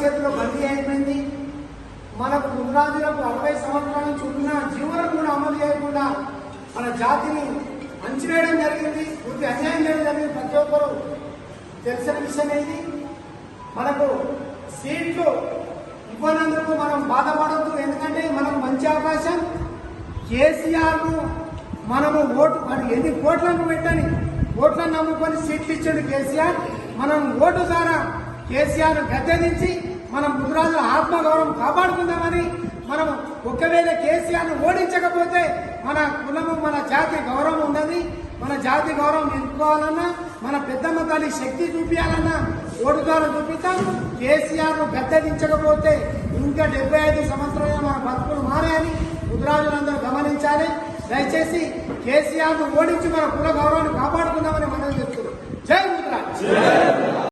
చేతిలో బందీ అయిపోయింది. మనకు ముద్రాజులకు అరవై సంవత్సరాల నుంచి ఉన్న జీవనం కూడా అమలు చేయకుండా మన జాతిని అంచివేయడం జరిగింది. పూర్తి అన్యాయం చేయడం జరిగింది. ప్రతి ఒక్కరు తెలిసిన విషయం ఏది మనకు సీట్లు ఇవ్వనందుకు మనం బాధపడద్దు. ఎందుకంటే మనకు మంచి అవకాశం. కేసీఆర్ను మనము ఓటు ఎన్ని కోట్లను పెట్టని ఓట్లను నమ్ముకొని సీట్లు ఇచ్చాడు కేసీఆర్. మనం ఓటు ద్వారా కేసీఆర్ గద్దెదించి మనం ముద్రాజుల ఆత్మగౌరవం కాపాడుకుందామని మనం ఒకవేళ కేసీఆర్ను ఓడించకపోతే మన కులము మన జాతి గౌరవం ఉన్నది. మన జాతి గౌరవం నిలుపుకోవాలన్నా మన పెద్దమ్మ తల్లి శక్తి చూపించాలన్నా ఓటు ద్వారా చూపిస్తాం. కేసీఆర్ను గద్దెదించకపోతే ఇంకా డెబ్బై ఐదు సంవత్సరాలు మన బతుకులు మారాయని ముద్రాజులందరూ గమనించాలి. దయచేసి కేసీఆర్ను ఓడించి మన కుల గౌరవం